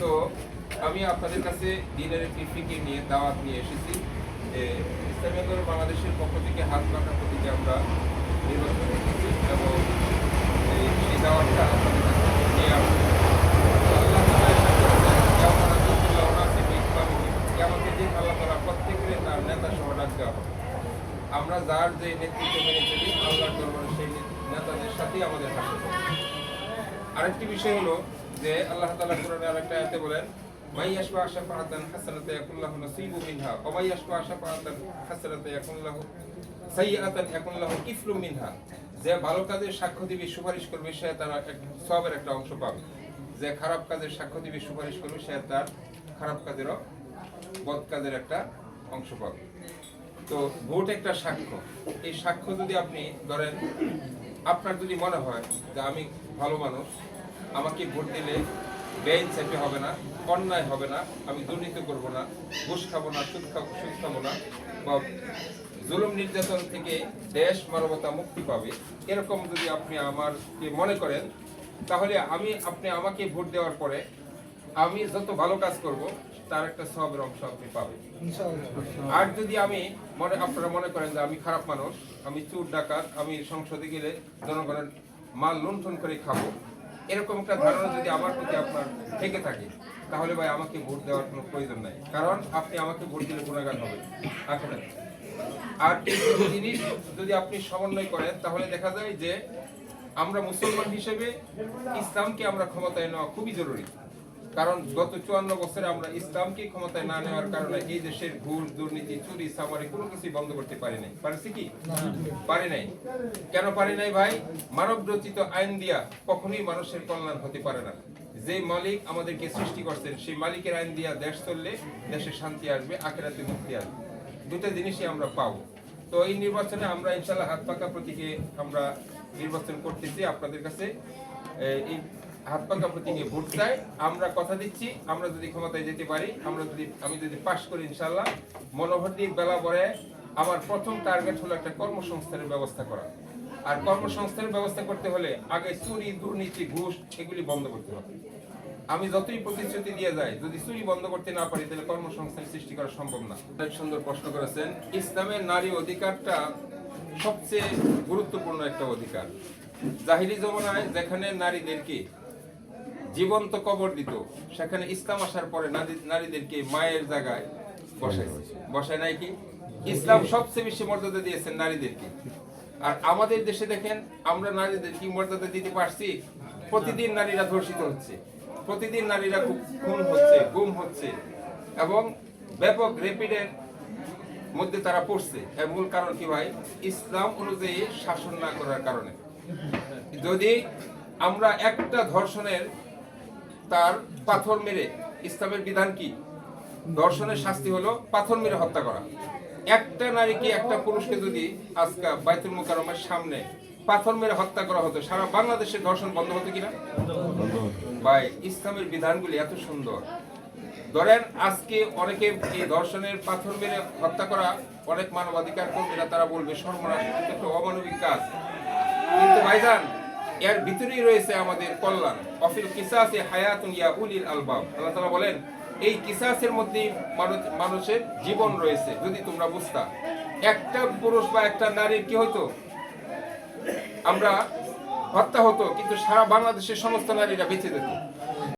তো আমি আপনাদের কাছে দিনের একটি ফিকির নিয়ে, দাওয়াত নিয়ে এসেছি। যে বাংলাদেশের পক্ষ থেকে হাত পাকা প্রতীকে আমরা নির্বাচন করতেছি এবং সেই দাওয়াতটা আপনাদের কাছে নিয়ে আসব আল্লাহ আল্লাহ। আমরা যার যে নেতৃত্ব মেনে চলি দরবারে সেই নেতাদের সাথেই আমাদের আরেকটি বিষয় হলো যে আল্লাহ তাআলা কোরআনে আরেকটা আয়াতে বলেন মাই ইয়াশফা শাফাআতান হাসানাতা ইয়াকুন লাহু নাসিবু মিনহা ওয়া মাই ইয়াশফা শাফাআতান হাসানাতা ইয়াকুন লাহু সাইয়্যাতান ইয়াকুন লাহু কিফলুম মিনহা যে ভালো কাজের সাক্ষ্য দিবে, সুপারিশ করবে, সে তার সবের একটা অংশ পাবে। যে খারাপ কাজের সাক্ষ্য দিবে, সুপারিশ করবে, সে তার খারাপ কাজেরও বদ কাজের একটা অংশ পাবে। তো ভোট একটা সাক্ষ্য। এই সাক্ষ্য যদি আপনি ধরেন আপনার যদি মনে হয় যে আমি ভালো মানুষ, আমাকে ভোট দিলে বেআইন চাপে হবে না, অন্যায় হবে না, আমি দুর্নীতি করব না, ঘুষ খাব না, সুদ খাব সুদ খাব না, বা জুলুম নির্যাতন থেকে দেশ মানবতা মুক্তি পাবে, এরকম যদি আপনি আমার মনে করেন, তাহলে আমি, আপনি আমাকে ভোট দেওয়ার পরে আমি যত ভালো কাজ করব তার একটা সবের অংশ আপনি পাবেন আর যদি আমি মনে আপনারা মনে করেন যে আমি খারাপ মানুষ আমি চুর ডাকাত আমি সংসদে গেলে জনগণের মাল লুণ্ঠন করে খাব এরকম একটা ধারণা যদি আমার প্রতি আপনার থেকে থাকে তাহলে ভাই আমাকে ভোট দেওয়ার কোনো প্রয়োজন নাই। কারণ আপনি আমাকে ভোট দিলে গুণাগান হবে আখেরাতে। আর এই জিনিস যদি আপনি সমন্বয় করেন তাহলে দেখা যায় যে আমরা মুসলমান হিসেবে ইসলামকে আমরা ক্ষমতায় নেওয়া খুবই জরুরি। কারণ গত চুয়ান্ন বছরে আমরা ইসলামকে ক্ষমতায় না নেওয়ার কারণে এই দেশের ঘুষ দুর্নীতি, চুরি, সামারি কোনো কিছুই বন্ধ করতে পারি নাই। পারছি কি? পারি নাই। কেন পারি নাই ভাই? মানব রচিত আইন দিয়া কখনোই মানুষের কল্যাণ হতে পারে না। যে মালিক আমাদেরকে সৃষ্টি করছেন, সেই মালিকের আইন দিয়া দেশ চললে দেশে শান্তি আসবে, আখেরাতে মুক্তি আসবে। দুটো জিনিসই আমরা পাবো। তো এই নির্বাচনে আমরা ইনশাল্লাহ হাত পাকা প্রতীকে আমরা নির্বাচন করতেছি। আপনাদের কাছে এই প্রতীকে ভোট চাই। আমরা কথা দিচ্ছি, আমরা যদি ক্ষমতায় যেতে পারি, আমরা যদি আমি যদি পাশ করি ইনশাল্লাহ মনোভর দিয়ে বেলা পরে আমার প্রথম টার্গেট হলো একটা কর্মসংস্থানের ব্যবস্থা করা। আর কর্মসংস্থানের ব্যবস্থা করতে হলে আগে চুরি, দুর্নীতি, ঘুষ এগুলি বন্ধ করতে হবে। আমি যতই প্রতিশ্রুতি দিয়ে যাই, যদি চুরি বন্ধ করতে না পারি, তাহলে কর্মসংস্থান সৃষ্টি করা সম্ভব না। সুন্দর প্রশ্ন করেছেন, ইসলামের নারী অধিকারটা সবচেয়ে গুরুত্বপূর্ণ একটা অধিকার। জাহিরি জমানায় যেখানে নারীদেরকে জীবন্ত কবর দিত। সেখানে ইসলাম আসার পরে নারীদেরকে মায়ের জায়গায় বসায় বসায় নাই কি? ইসলাম সবচেয়ে বেশি মর্যাদা দিয়েছেন নারীদেরকে। আর আমাদের দেশে দেখেন, আমরা নারীদের কি মর্যাদা দিতে পারছি? প্রতিদিন নারীরা ধর্ষিত হচ্ছে। প্রতিদিন নারীরা খুন হচ্ছে, গুম হচ্ছে। এবং ব্যাপক রেপিডের মধ্যে তারা পড়ছে। এর মূল কারণ কি ভাই? ইসলাম অনুযায়ী শাসন না করার কারণে। যদি আমরা একটা ধর্ষণের তার পাথর মেরে ইসলামের বিধান কি? ধর্ষণের শাস্তি হলো পাথর মেরে হত্যা করা। একটা নারীকে একটা পুরুষকে যদি আজকে বাইতুল মুকাররমের সামনে পাথর মেরে হত্যা করা হতো, সারা বাংলাদেশের ধর্ষণ বন্ধ হতো কিনা? ভাই, ইসলামের বিধানগুলি এত সুন্দর। ধরেন আজকে অনেকে এই ধর্ষণের পাথর মেরে হত্যা করা অনেক মানবাধিকার কর্মীরা তারা বলবে, সর্বনাশ একটা অমানবিক কাজ। কিন্তু ভাইজান এর ভিতরেই রয়েছে আমাদের কল্যাণ। অফিল কিসাসে হায়াতুন ইয়া উলিল আলবাব। আল্লাহ তালা বলেন, এই কিসাসের মধ্যে মানুষ- মানুষের জীবন রয়েছে, যদি তোমরা বুঝতা। একটা পুরুষ বা একটা নারীর কি হইতো? আমরা হত্যা হতো, কিন্তু সারা বাংলাদেশের সমস্ত নারীরা বেঁচে যেত।